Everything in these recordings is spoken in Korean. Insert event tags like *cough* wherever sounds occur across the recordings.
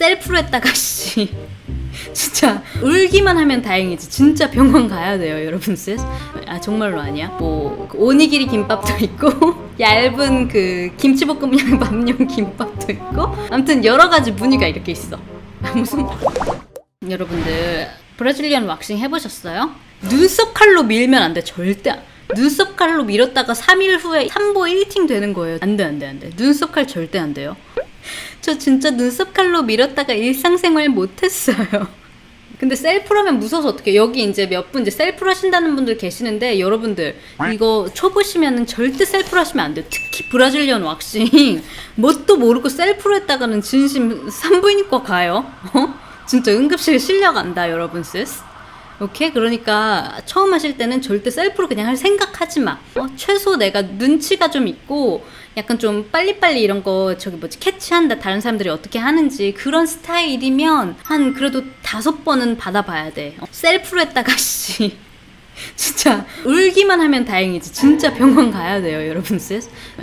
셀프로 했다가 *laughs* 씨. 진짜 울기만 하면 다행이지. 진짜 병원 가야 돼요 여러분 아 정말로 아니야. 뭐그 오니기리 김밥도 있고 *laughs* 얇은 그 김치볶음 양밥용 김밥도 있고 아무튼 여러 가지 무늬가 이렇게 있어. *laughs* 무슨 여러분들 브라질리언 왁싱 해보셨어요? 눈썹 칼로 밀면 안 돼 절대. 안- 눈썹 칼로 밀었다가 3일 후에 3보 1팅 되는 거예요. 안 돼 안 돼 안 돼. 눈썹 칼 절대 안 돼요 저 진짜 눈썹 칼로 밀었다가 일상생활 못했어요. *laughs* 근데 셀프라면 무서워서 어떻게 여기 이제 몇 분 이제 셀프로 하신다는 분들 계시는데 여러분들 이거 초보시면은 절대 셀프로 하시면 안 돼요. 특히 브라질리언 왁싱. *laughs* 뭣도 모르고 셀프로 했다가는 진심 산부인과 가요. 어? 진짜 응급실 실려간다 여러분 sis 오케이? 그러니까 처음 하실 때는 절대 셀프로 그냥 할 생각하지 마. 어, 최소 내가 눈치가 좀 있고 약간 좀 빨리빨리 이런 거 저기 뭐지? 캐치한다 다른 사람들이 어떻게 하는지 그런 스타일이면 한 그래도 다섯 번은 받아봐야 돼. 어, 셀프로 했다가 *laughs* 씨. 진짜 울기만 하면 다행이지. 진짜 병원 가야 돼요 여러분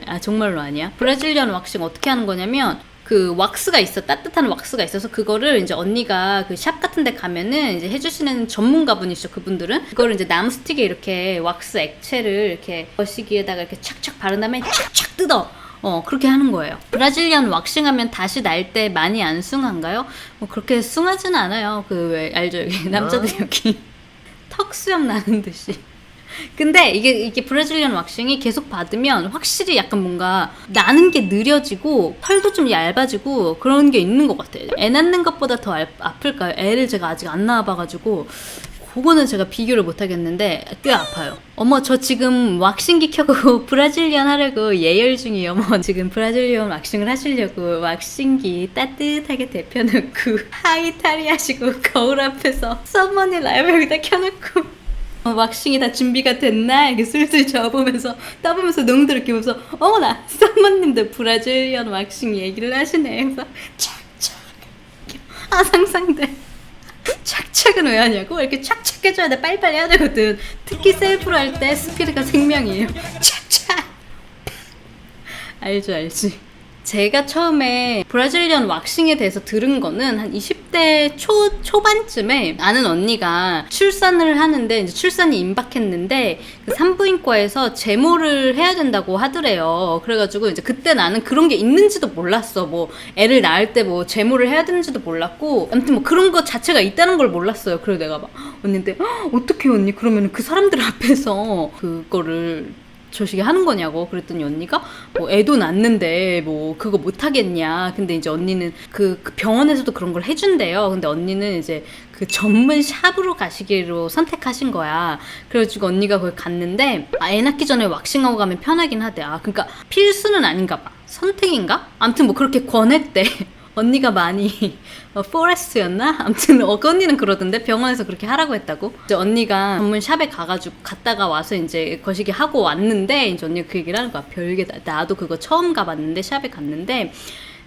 아 정말로 아니야? 브라질리언 왁싱 어떻게 하는 거냐면 그 왁스가 있어 따뜻한 왁스가 있어서 그거를 이제 언니가 그 샵 같은 데 가면은 이제 해주시는 전문가분이시죠 그분들은. 그거를 이제 나무 스틱에 이렇게 왁스 액체를 이렇게 거시기에다가 이렇게 착착 바른 다음에 착착 뜯어. 어 그렇게 하는 거예요. 브라질리언 왁싱하면 다시 날 때 많이 안 숭한가요? 뭐 그렇게 숭하지는 않아요. 그 왜 알죠? 여기 *laughs* 남자들 여기 *laughs* 턱 수염 나는 듯이. 근데 이게 이게 브라질리언 왁싱이 계속 받으면 확실히 약간 뭔가 나는 게 느려지고 털도 좀 얇아지고 그런 게 있는 것 같아요. 애 낳는 것보다 더 알- 아플까요? 애를 제가 아직 안 낳아봐가지고 그거는 제가 비교를 못 하겠는데 꽤 아파요. 어머 저 지금 왁싱기 켜고 *laughs* 브라질리언 하려고 예열 중이에요. 어머 지금 브라질리언 왁싱을 하시려고 왁싱기 따뜻하게 데펴놓고 *laughs* 하이타리 하시고 거울 앞에서 썸머니 라이브 여기다 켜놓고 어, 왁싱이 다 준비가 됐나? 이렇게 슬슬 저어보면서 떠보면서 농도를 끼면서 어머나 썸머님도 브라질리언 왁싱 얘기를 하시네. 그래서 착착 아 상상돼. 착착은 왜 하냐고? 이렇게 착착 해줘야 돼. 빨리빨리 해야 되거든. 특히 셀프로 할 때 스피드가 생명이에요. 착착. 알죠, 알지. 제가 처음에 브라질리언 왁싱에 대해서 들은 거는 한 20대 초, 초반쯤에 아는 언니가 출산을 하는데 이제 출산이 임박했는데 그 산부인과에서 제모를 해야 된다고 하더래요. 그래가지고 이제 그때 나는 그런 게 있는지도 몰랐어. 뭐 애를 낳을 때 뭐 제모를 해야 되는지도 몰랐고 아무튼 뭐 그런 거 자체가 있다는 걸 몰랐어요. 그래서 내가 막 언니한테 "헉, 어떻게 언니 그러면 그 사람들 앞에서 그거를 저식이 하는 거냐고 그랬더니 언니가 뭐 애도 낳는데 뭐 그거 못 하겠냐. 근데 이제 언니는 그, 그 병원에서도 그런 걸 해준대요. 근데 언니는 이제 그 전문 샵으로 가시기로 선택하신 거야. 그래가지고 언니가 거기 갔는데 아, 애 낳기 전에 왁싱하고 가면 편하긴 하대. 아 그러니까 필수는 아닌가 봐. 선택인가? 아무튼 뭐 그렇게 권했대 언니가 많이 *laughs* 어, 포레스트였나? 아무튼 어, 그 언니는 그러던데 병원에서 그렇게 하라고 했다고. 이제 언니가 전문 샵에 가가지고 갔다가 와서 이제 거시기 하고 왔는데 이제 언니가 그 얘기를 하는 거야. 별게 다. 나도 그거 처음 가봤는데 샵에 갔는데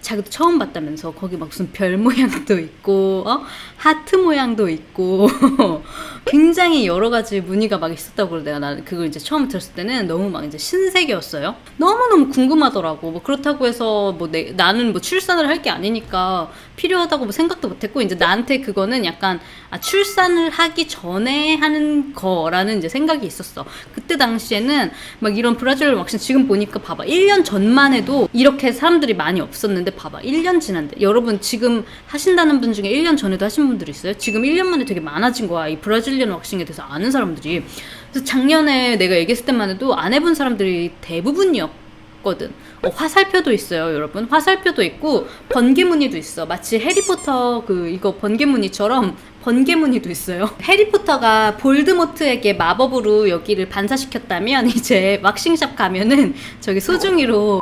자기도 처음 봤다면서 거기 막 무슨 별 모양도 있고 어? 하트 모양도 있고 *laughs* 굉장히 여러 가지 무늬가 막 있었다고 내가 나는 그걸 이제 처음 들었을 때는 너무 막 이제 신세계였어요. 너무 너무 궁금하더라고. 뭐 그렇다고 해서 뭐 내, 나는 뭐 출산을 할 게 아니니까 필요하다고 뭐 생각도 못 했고 이제 나한테 그거는 약간 아, 출산을 하기 전에 하는 거라는 이제 생각이 있었어. 그때 당시에는 막 이런 브라질 왁싱 지금 보니까 봐봐 1년 전만 해도 이렇게 사람들이 많이 없었는데 봐봐 1년 지난데 여러분 지금 하신다는 분 중에 1년 전에도 하신 분들 있어요? 지금 1년 만에 되게 많아진 거야 이 브라질리언 왁싱에 대해서 아는 사람들이 그래서 작년에 내가 얘기했을 때만 해도 안 해본 사람들이 대부분이었 거든. 어, 화살표도 있어요, 여러분. 화살표도 있고 번개 무늬도 있어. 마치 해리포터 그 이거 번개 무늬처럼 번개 무늬도 있어요. *laughs* 해리포터가 볼드모트에게 마법으로 여기를 반사시켰다면 이제 왁싱샵 가면은 저기 소중이로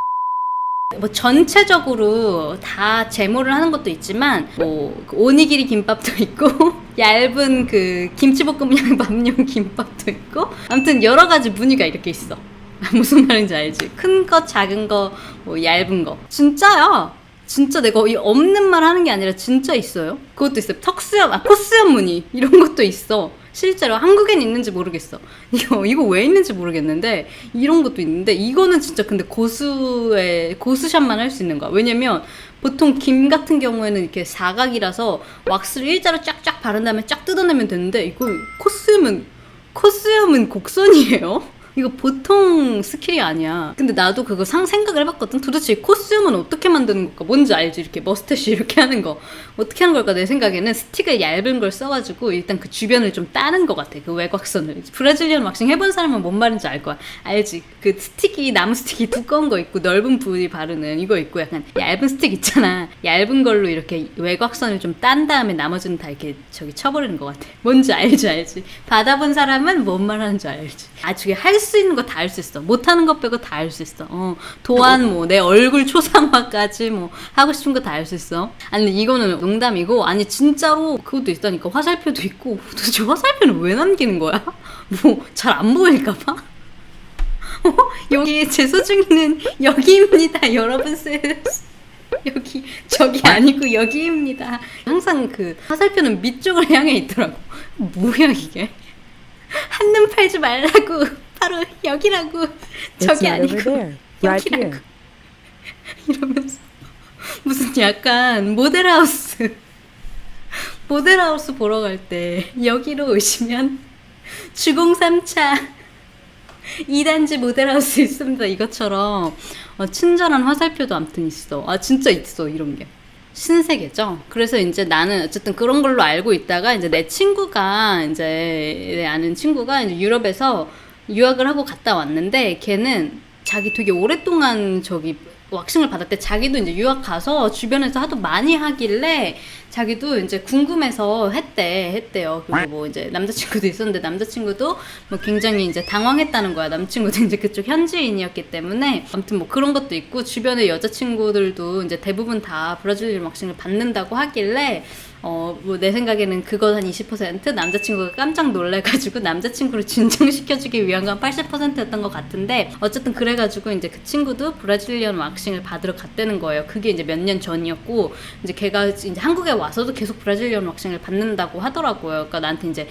뭐 전체적으로 다 제모를 하는 것도 있지만 뭐그 오니기리 김밥도 있고 *laughs* 얇은 그 김치볶음 양밥용 김밥도 있고 아무튼 여러 가지 무늬가 이렇게 있어. *laughs* 무슨 말인지 알지? 큰 거, 작은 거, 뭐 얇은 거. 진짜야. 진짜 내가 이 없는 말 하는 게 아니라 진짜 있어요. 그것도 있어요. 턱수염, 아 코수염 무늬 이런 것도 있어. 실제로 한국엔 있는지 모르겠어. *laughs* 이거 이거 왜 있는지 모르겠는데 이런 것도 있는데 이거는 진짜 근데 고수의 고수샵만 할 수 있는 거야. 왜냐면 보통 김 같은 경우에는 이렇게 사각이라서 왁스를 일자로 쫙쫙 바른 다음에 쫙 뜯어내면 되는데 이거 코스염은 코스염은 곡선이에요. 이거 보통 스킬이 아니야. 근데 나도 그거 상 생각을 해봤거든. 도대체 이 코스염은 어떻게 만드는 걸까? 뭔지 알지? 이렇게 머스태시 *laughs* 이렇게 하는 거 어떻게 하는 걸까? 내 생각에는 스틱을 얇은 걸 써가지고 일단 그 주변을 좀 따는 것 같아. 그 외곽선을. 브라질리언 왁싱 해본 사람은 뭔 말인지 알 거야. 알지? 그 스틱이 나무 스틱이 두꺼운 거 있고 넓은 부위 바르는 이거 있고 약간 얇은 스틱 있잖아. 얇은 걸로 이렇게 외곽선을 좀 딴 다음에 나머지는 다 이렇게 저기 쳐버리는 것 같아. 뭔지 알지 알지. 받아본 사람은 뭔 말하는지 알지. 아 저게 할수 있는 거 다 할 수 있어. 못하는 것 빼고 다 할 수 있어. 어 도안 뭐 내 얼굴 초상화까지 뭐 하고 싶은 거 다 할 수 있어. 아니 이거는 농담이고 아니 진짜로 그것도 있다니까 화살표도 있고 *laughs* 도대체 화살표는 왜 남기는 거야? *laughs* 뭐 잘 안 보일까 봐? *laughs* 어? 여기 제 소중이는 여기입니다 여러분 쎄 여기 저기 아니고 여기입니다 항상 그 화살표는 밑쪽을 향해 있더라고 뭐야 이게 한눈 팔지 말라고 바로 여기라고. 저기 아니고 *laughs* 여기라고. 이러면서 무슨 약간 모델하우스 모델하우스 보러 갈 때 여기로 오시면 주공 3차 2단지 모델하우스 있습니다. 이것처럼 어, 친절한 화살표도 아무튼 있어. 아 진짜 있어 이런 게. 신세계죠. 그래서 이제 나는 어쨌든 그런 걸로 알고 있다가 이제 내 친구가 이제 내 아는 친구가 이제 유럽에서 유학을 하고 갔다 왔는데 걔는 자기 되게 오랫동안 저기 왁싱을 받았대. 자기도 이제 유학 가서 주변에서 하도 많이 하길래 자기도 이제 궁금해서 했대, 했대요. 그리고 뭐 이제 남자친구도 있었는데 남자친구도 뭐 굉장히 이제 당황했다는 거야. 남친구도 이제 그쪽 현지인이었기 때문에 아무튼 뭐 그런 것도 있고 주변에 여자친구들도 이제 대부분 다 브라질리언 왁싱을 받는다고 하길래 어, 뭐 내 생각에는 그거 한20% 남자친구가 깜짝 놀래가지고 남자친구를 진정시켜주기 위한 건 80%였던 것 같은데 어쨌든 그래가지고 이제 그 친구도 브라질리언 왁싱을 받으러 갔다는 거예요. 그게 이제 몇 년 전이었고 이제 걔가 이제 한국에 와서도 계속 브라질리언 왁싱을 받는다고 하더라고요. 그러니까 나한테 이제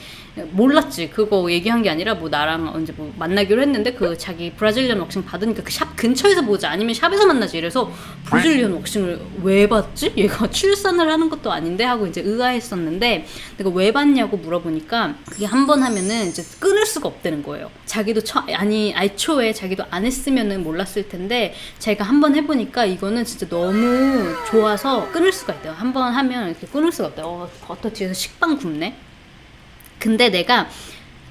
몰랐지. 그거 얘기한 게 아니라 뭐 나랑 언제 뭐 만나기로 했는데 그 자기 브라질리언 왁싱 받으니까 그 샵 근처에서 보자 아니면 샵에서 만나지 이래서 브라질리언 왁싱을 왜 받지? 얘가 출산을 하는 것도 아닌데 하고 이제 의아했었는데 내가 왜 받냐고 물어보니까 그게 한 번 하면은 이제 끊을 수가 없다는 거예요. 자기도 처 아니 애초에 자기도 안 했으면은 몰랐을 텐데 제가 한 번 해보니까 이거는 진짜 너무 좋아서 끊을 수가 있대요. 한 번 하면 이렇게 끊을 수가 없대요. 어, 버터 뒤에서 식빵 굽네. 근데 내가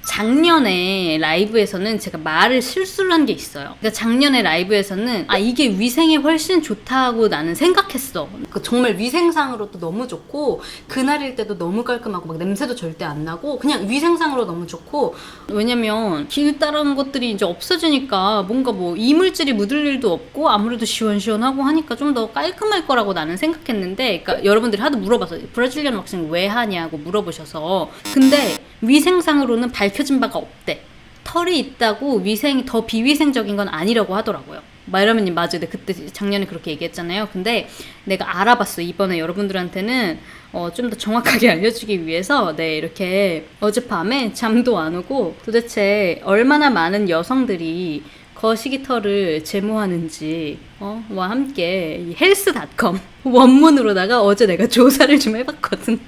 작년에 라이브에서는 제가 말을 실수를 한 게 있어요. 그러니까 작년에 라이브에서는 아 이게 위생에 훨씬 좋다고 나는 생각했어. 그 정말 위생상으로도 너무 좋고 그날일 때도 너무 깔끔하고 막 냄새도 절대 안 나고 그냥 위생상으로 너무 좋고 왜냐면 길 따른 것들이 이제 없어지니까 뭔가 뭐 이물질이 묻을 일도 없고 아무래도 시원시원하고 하니까 좀 더 깔끔할 거라고 나는 생각했는데 그러니까 여러분들이 하도 물어봐서 브라질리언 왁싱 왜 하냐고 물어보셔서 근데 위생상으로는 밝혀 진 바가 없대. 털이 있다고 위생이 더 비위생적인 건 아니라고 하더라고요. 마이라면님 맞아요. 네, 그때 작년에 그렇게 얘기했잖아요. 근데 내가 알아봤어. 이번에 여러분들한테는 어, 좀 더 정확하게 *laughs* 알려주기 위해서 네 이렇게 어젯밤에 잠도 안 오고 도대체 얼마나 많은 여성들이 거시기 털을 제모하는지 어, 와 함께 이 헬스닷컴 *laughs* 원문으로다가 어제 내가 조사를 좀 해봤거든.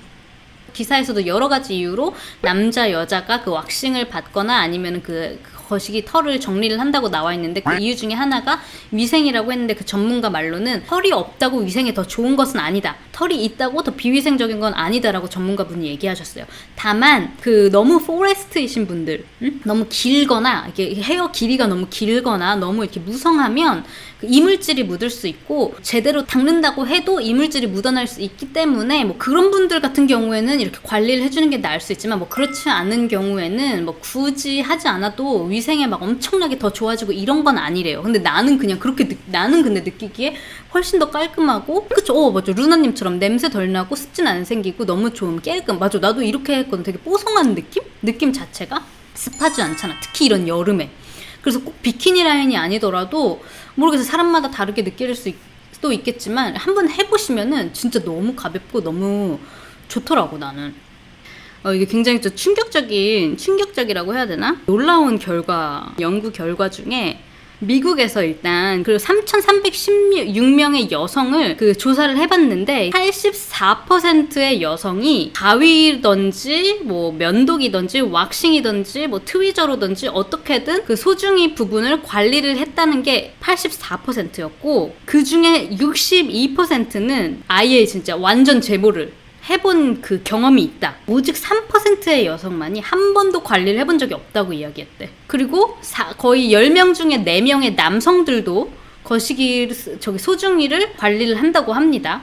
기사에서도 여러 가지 이유로 남자 여자가 그 왁싱을 받거나 아니면 그 거시기 털을 정리를 한다고 나와 있는데 그 이유 중에 하나가 위생이라고 했는데 그 전문가 말로는 털이 없다고 위생에 더 좋은 것은 아니다. 털이 있다고 더 비위생적인 건 아니다라고 전문가분이 얘기하셨어요. 다만 그 너무 포레스트이신 분들 음? 너무 길거나 이게 헤어 길이가 너무 길거나 너무 이렇게 무성하면 그 이물질이 묻을 수 있고 제대로 닦는다고 해도 이물질이 묻어날 수 있기 때문에 뭐 그런 분들 같은 경우에는 이렇게 관리를 해주는 게 나을 수 있지만 뭐 그렇지 않은 경우에는 뭐 굳이 하지 않아도 위 생에 막 엄청나게 더 좋아지고 이런 건 아니래요. 근데 나는 그냥 그렇게 느, 나는 근데 느끼기에 훨씬 더 깔끔하고 그쵸? 어 맞아. 루나님처럼 냄새 덜 나고 습진 안 생기고 너무 좋은 깔끔. 맞아. 나도 이렇게 했거든. 되게 뽀송한 느낌? 느낌 자체가? 습하지 않잖아. 특히 이런 여름에. 그래서 꼭 비키니 라인이 아니더라도 모르겠어. 사람마다 다르게 느낄 수또 있겠지만 한번 해보시면은 진짜 너무 가볍고 너무 좋더라고 나는 어, 이게 굉장히 좀 충격적인 충격적이라고 해야 되나? 놀라운 결과 연구 결과 중에 미국에서 일단 그 3,316명의 여성을 그 조사를 해봤는데 84%의 여성이 가위든지 뭐 면도기든지 왁싱이든지 뭐 트위저로든지 어떻게든 그 소중이 부분을 관리를 했다는 게 84%였고 그 중에 62%는 아예 진짜 완전 제모를 해본 그 경험이 있다. 오직 3%의 여성만이 한 번도 관리를 해본 적이 없다고 이야기했대. 그리고 사- 거의 10명 중에 4명의 남성들도 거시기 저기 소중이를 관리를 한다고 합니다.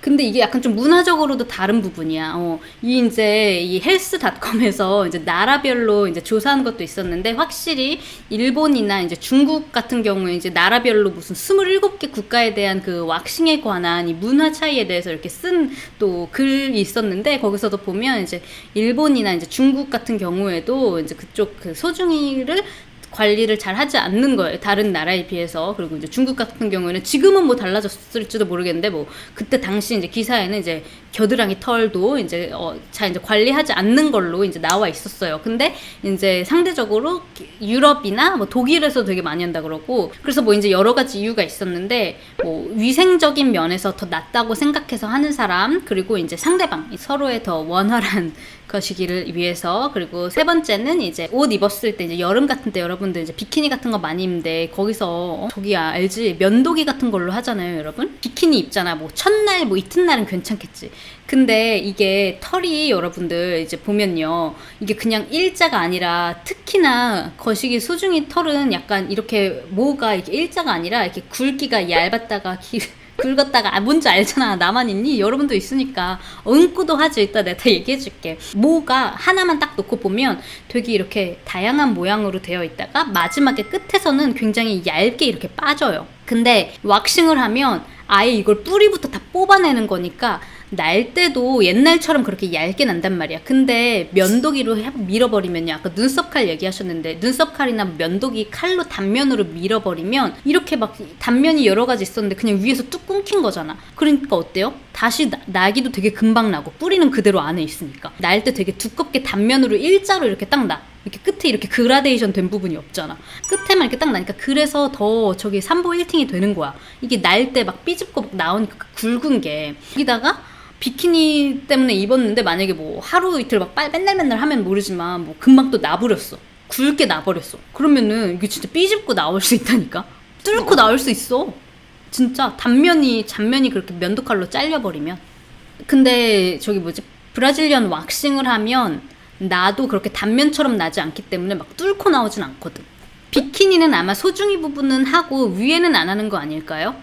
근데 이게 약간 좀 문화적으로도 다른 부분이야. 어, 이 이제 이 헬스닷컴에서 이제 나라별로 이제 조사한 것도 있었는데 확실히 일본이나 이제 중국 같은 경우에 이제 나라별로 무슨 27개 국가에 대한 그 왁싱에 관한 이 문화 차이에 대해서 이렇게 쓴 또 글이 있었는데 거기서도 보면 이제 일본이나 이제 중국 같은 경우에도 이제 그쪽 그 소중이를 관리를 잘 하지 않는 거예요. 다른 나라에 비해서. 그리고 이제 중국 같은 경우에는 지금은 뭐 달라졌을지도 모르겠는데 뭐 그때 당시 이제 기사에는 이제 겨드랑이 털도 이제 어, 잘 이제 관리하지 않는 걸로 이제 나와 있었어요. 근데 이제 상대적으로 유럽이나 뭐 독일에서 되게 많이 한다 그러고 그래서 뭐 이제 여러 가지 이유가 있었는데 뭐 위생적인 면에서 더 낫다고 생각해서 하는 사람 그리고 이제 상대방 서로의 더 원활한 것이기를 위해서. 그리고 세 번째는 이제 옷 입었을 때 이제 여름 같은 때 여러분들 이제 비키니 같은 거 많이 입는데 거기서 어, 저기 아, 알지? 면도기 같은 걸로 하잖아요 여러분. 비키니 입잖아. 뭐 첫날 뭐 이튿날은 괜찮겠지. 근데 이게 털이 여러분들 이제 보면요. 이게 그냥 일자가 아니라 특히나 거시기 소중이 털은 약간 이렇게 모가 이렇게 일자가 아니라 이렇게 굵기가 얇았다가 길 긁었다가 아 뭔지 알잖아. 나만 있니? 여러분도 있으니까. 응꾸도 하지. 이따 내가 다 얘기해줄게. 모가 하나만 딱 놓고 보면 되게 이렇게 다양한 모양으로 되어 있다가 마지막에 끝에서는 굉장히 얇게 이렇게 빠져요. 근데 왁싱을 하면 아예 이걸 뿌리부터 다 뽑아내는 거니까 날 때도 옛날처럼 그렇게 얇게 난단 말이야. 근데 면도기로 해- 밀어버리면요. 아까 눈썹 칼 얘기하셨는데 눈썹 칼이나 면도기 칼로 단면으로 밀어버리면 이렇게 막 단면이 여러 가지 있었는데 그냥 위에서 뚝 끊긴 거잖아. 그러니까 어때요? 다시 나, 나기도 되게 금방 나고 뿌리는 그대로 안에 있으니까 날 때 되게 두껍게 단면으로 일자로 이렇게 딱 나. 이렇게 끝에 이렇게 그라데이션 된 부분이 없잖아. 끝에만 이렇게 딱 나니까 그래서 더 저기 3보 1팅이 되는 거야. 이게 날 때 막 삐집고 막 나오니까 그 굵은 게. 여기다가 비키니 때문에 입었는데 만약에 뭐 하루 이틀 막 빨- 맨날 맨날 하면 모르지만 뭐 금방 또 나버렸어. 굵게 나버렸어. 그러면은 이게 진짜 삐집고 나올 수 있다니까? 뚫고 나올 수 있어. 진짜 단면이, 잔면이 그렇게 면도칼로 잘려버리면. 근데 저기 뭐지? 브라질리언 왁싱을 하면 나도 그렇게 단면처럼 나지 않기 때문에 막 뚫고 나오진 않거든. 비키니는 아마 소중이 부분은 하고 위에는 안 하는 거 아닐까요?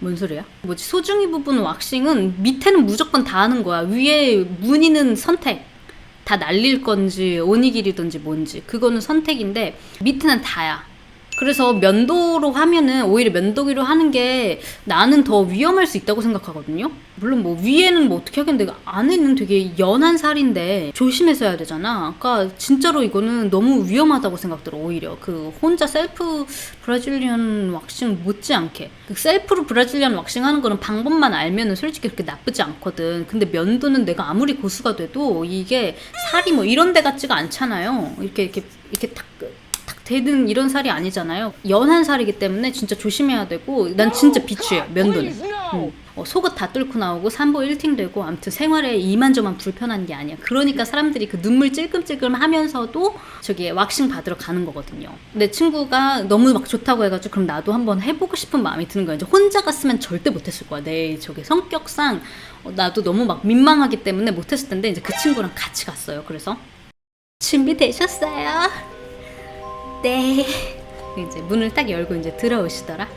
뭔 소리야? 뭐지 소중이 부분 왁싱은 밑에는 무조건 다 하는 거야. 위에 무늬는 선택. 다 날릴 건지 오니길이든지 뭔지 그거는 선택인데 밑에는 다야. 그래서 면도로 하면은 오히려 면도기로 하는 게 나는 더 위험할 수 있다고 생각하거든요. 물론 뭐 위에는 뭐 어떻게 하겠는데 안에는 되게 연한 살인데 조심해서 해야 되잖아. 그러니까 진짜로 이거는 너무 위험하다고 생각들어 오히려 그 혼자 셀프 브라질리언 왁싱 못지않게 그 셀프로 브라질리언 왁싱 하는 거는 방법만 알면은 솔직히 그렇게 나쁘지 않거든. 근데 면도는 내가 아무리 고수가 돼도 이게 살이 뭐 이런 데 같지가 않잖아요. 이렇게 이렇게 이렇게 탁탁 되는 이런 살이 아니잖아요. 연한 살이기 때문에 진짜 조심해야 되고 난 진짜 비추해 면도는. 음. 어, 속옷 다 뚫고 나오고 삼보 1팅 되고 아무튼 생활에 이만저만 불편한 게 아니야. 그러니까 사람들이 그 눈물 찔끔찔끔 하면서도 저기 왁싱 받으러 가는 거거든요. 내 친구가 너무 막 좋다고 해가지고 그럼 나도 한번 해보고 싶은 마음이 드는 거야. 이제 혼자 갔으면 절대 못했을 거야. 내 저기 성격상 어, 나도 너무 막 민망하기 때문에 못했을 텐데 이제 그 친구랑 같이 갔어요. 그래서 준비되셨어요? 네. 이제 문을 딱 열고 이제 들어오시더라.